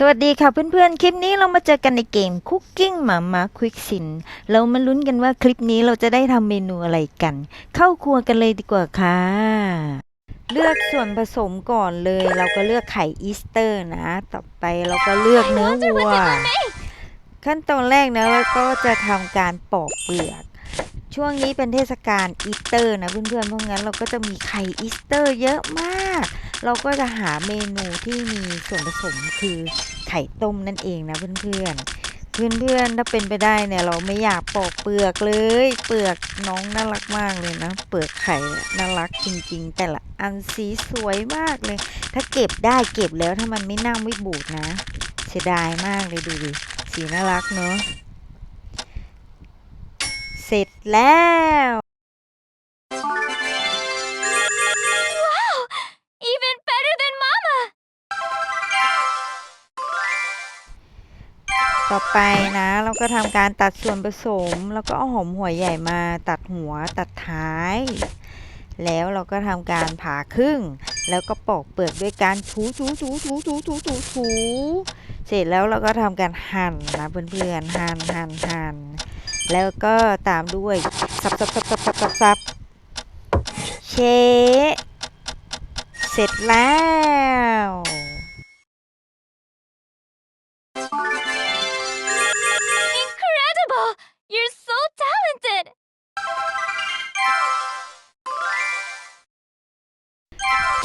สวัสดีค่ะเพื่อนๆ คลิปนี้เรามาเจอกันในเกม Cooking Mama Quick Sin เรามาลุ้นกันว่าคลิปนี้เราจะได้ทำเมนูอะไรกัน เข้าครัวกันเลยดีกว่าค่ะ เลือกส่วนผสมก่อนเลย เราก็เลือกไข่อีสเตอร์นะ ต่อไปเราก็เลือกเนื้อวัว ขั้นตอนแรกนะเราก็จะทำการปอกเปลือก ช่วงนี้เป็นเทศกาลอีสเตอร์นะเพื่อนๆ เพราะงั้นเราก็จะมีไข่อีสเตอร์เยอะมาก เราก็จะหาเมนูที่มีส่วนผสมคือไข่ต้มนั่นเองนะเพื่อนๆ เพื่อนๆ ถ้าเป็นไปได้เนี่ยเราไม่อยากปอกเปลือกเลย เปลือกน้องน่ารักมากเลยนะ เปลือกไข่น่ารักจริงๆ แต่ละอันสีสวยมากเลย ถ้าเก็บได้เก็บแล้วถ้ามันไม่เน่าไม่บูดนะ เสียดายมากเลยดูดิ สีน่ารักเนอะเสร็จแล้ว อไปนะ เราก็ทำการตัดส่วนผสม แล้วก็เอาหอมหัวใหญ่มาตัดหัวตัดท้าย แล้วเราก็ทำการผ่าครึ่ง แล้วก็ปอกเปลือกด้วยการถูถูถูถูถูถูถูถูเสร็จแล้วเราก็ทำการหั่นนะเพื่อนๆหั่นหั่นหั่นแล้วก็ตามด้วยสับสับสับสับสับสับสับเชะเสร็จแล้ว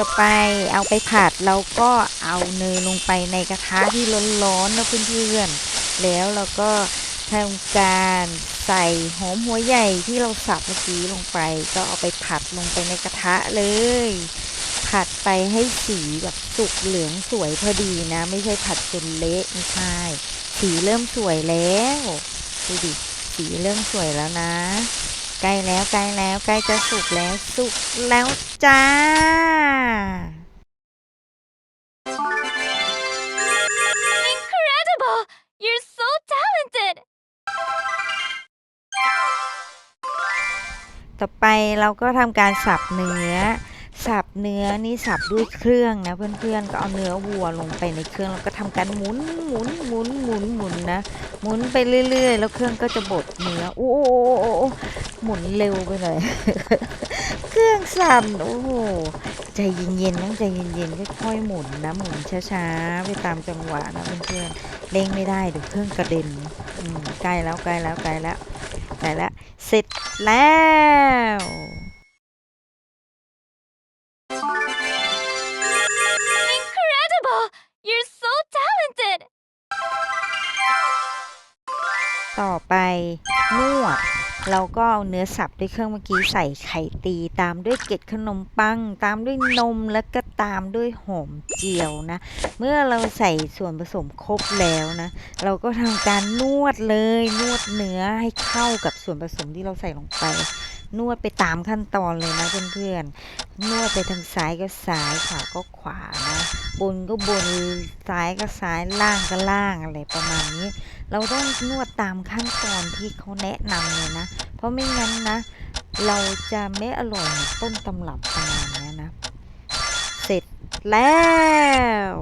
ต่อไปเอาไปผัดเราก็เอาเนยลงไปในกระทะที่ร้อนๆนะเพื่อนๆแล้วเราก็ทำการใส่หอมหัวใหญ่ที่เราสับเมื่อกี้ลงไป ก็เอาไปผัดลงไปในกระทะเลย ผัดไปให้สีแบบสุกเหลืองสวยพอดีนะ ไม่ใช่ผัดจนเละไม่ใช่สีเริ่มสวยแล้วดูดิสีเริ่มสวยแล้วนะ ใกล้แล้วใกล้แล้วใกล้จะสุกแล้วสุกแล้วจ้า Incredible! You're so talented! ต่อไปเราก็ทำการสับเนื้อ สับเนื้อนี่สับด้วยเครื่องนะ เพื่อนๆก็เอาเนื้อวัวลงไปในเครื่องแล้วก็ทำการหมุนหมุนหมุนหมุนหมุนนะหมุนไปเรื่อย ๆ แล้วเครื่องก็จะบดเนื้อโอ้โอ้โอ้โอ้หมุนเร็วไปหน่อยเครื่องสั่นโอ้โหใจเย็นๆต้องใจเย็นๆค่อยๆหมุนนะหมุนช้าๆไปตามจังหวะนะเพื่อนๆเร่งไม่ได้เดี๋ยวเครื่องกระเด็นใกล้แล้วใกล้แล้วใกล้แล้วใกล้แล้วเสร็จแล้ว ต่อไปนวดเราก็เอาเนื้อสับด้วยเครื่องเมื่อกี้ใส่ไข่ตีตามด้วยเกล็ดขนมปัง ตามด้วยนมแล้วก็ตามด้วยหอมเจียวนะ เมื่อเราใส่ส่วนผสมครบแล้วนะ เราก็ทำการนวดเลยนวดเนื้อให้เข้ากับส่วนผสมที่เราใส่ลงไป นวดไปตามขั้นตอนเลยนะเพื่อนๆนวดไปทางซ้ายก็ซ้ายขวาก็ขวานะบนก็บนซ้ายก็ซ้ายล่างก็ล่างอะไรประมาณนี้ เราต้องนวดตามขั้นตอนที่เขาแนะนำเลยนะ เพราะไม่งั้นนะ เราจะไม่อร่อยเหมือนต้นตำรับประมาณเนี้ยนะ เสร็จแล้ว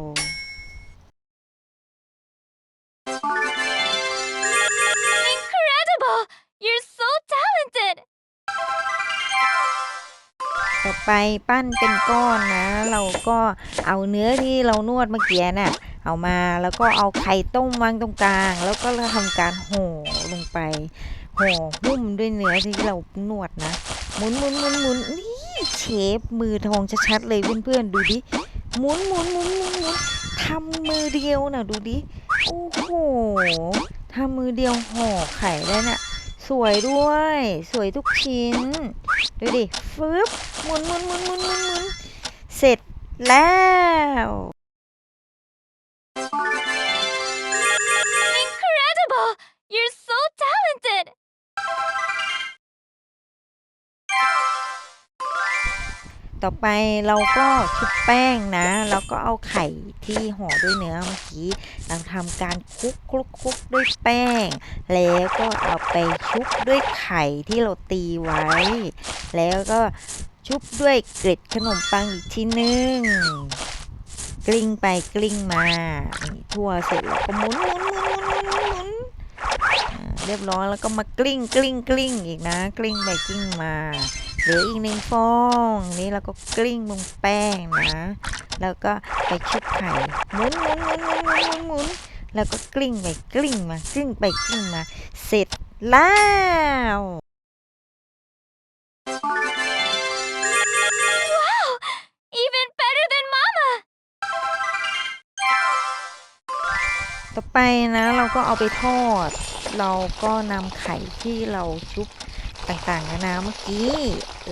Incredible! You're so talented! ต่อไปปั้นเป็นก้อนนะ เราก็เอาเนื้อที่เรานวดเมื่อกี้น่ะ เอามาแล้วก็เอาไข่ต้มวางตรงกลาง แล้วก็เราทำการห่อลงไปห่อหุ้มด้วยเนื้อที่เรานวดนะหมุนหมุนหมุนหมุนนี่เชฟมือทองชัดๆเลยเพื่อนๆดูดิหมุนหมุนหมุนหมุนหมุนทำมือเดียวนะดูดิโอ้โหทำมือเดียวห่อไข่ได้น่ะสวยด้วย สวยทุกชิ้น ดูดิฟึบหมุนหมุนหมุนหมุนหมุนหมุนเสร็จแล้ว ต่อไปเราก็ชุบแป้งนะ แล้วก็เอาไข่ที่ห่อด้วยเนื้อเมื่อกี้เราทำการคลุกคลุกคลุกด้วยแป้ง แล้วก็เอาไปชุบด้วยไข่ที่เราตีไว้ แล้วก็ชุบด้วยเกล็ดขนมปังอีกทีนึงกลิ้งไปกลิ้งมาทั่วเสร็จแล้วก็หมุนหมุนหมุนหมุนหมุนหมุนอ่าเรียบร้อยแล้วก็มากลิ้งกลิ้งกลิ้งอีกนะ กลิ้งไปกลิ้งมา หลืออีกหนึ่งฟองนี่เราก็กลิ้งบนแป้งนะ แล้วก็ไปชุบไข่หมุนหมุนหมุนหมุนหมุนหมุนหมุนแล้วก็กลิ้งไปกลิ้งมากลิ้งไปกลิ้งมาเสร็จแล้ว Even better than Mama! ต่อไปนะเราก็เอาไปทอด เราก็นำไข่ที่เราชุบ ต่างๆนานาเมื่อกี้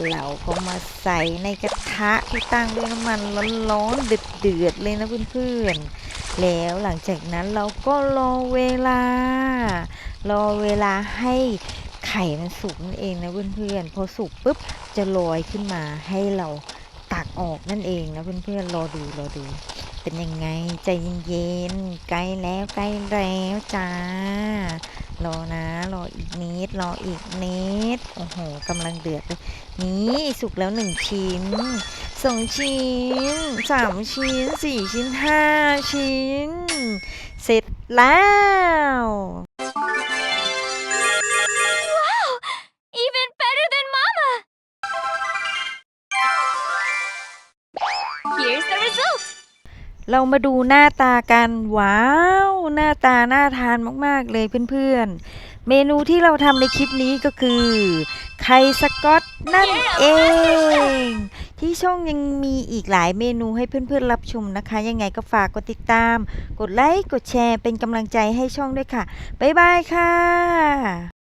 เราก็มาใส่ในกระทะที่ตั้งด้วยน้ำมันร้อนๆเดือดๆเลยนะเพื่อนๆ แล้วหลังจากนั้นเราก็รอเวลา รอเวลาให้ไข่มันสุกนั่นเองนะเพื่อนๆ พอสุกปุ๊บจะลอยขึ้นมาให้เราตักออกนั่นเองนะเพื่อนๆ รอดูรอดู เป็นยังไงใจเย็นๆใกล้แล้วใกล้แล้วจ้ารอนะรออีกนิดรออีกนิดโอ้โหกำลังเดือดเลยนี่สุกแล้วหนึ่งชิ้นสองชิ้นสามชิ้นสี่ชิ้นห้าชิ้น เสร็จแล้ว Even better than Mama! Here's the result! เรามาดูหน้าตากันว้าว หน้าตาน่าทานมากๆเลยเพื่อนๆ เมนูที่เราทำในคลิปนี้ก็คือ ไข่สกอตนั่นเอง ที่ช่องยังมีอีกหลายเมนูให้เพื่อนๆรับชมนะคะ ยังไงก็ฝากกดติดตาม กดไลค์ กดแชร์เป็นกำลังใจให้ช่องด้วยค่ะ บ๊ายบายค่ะ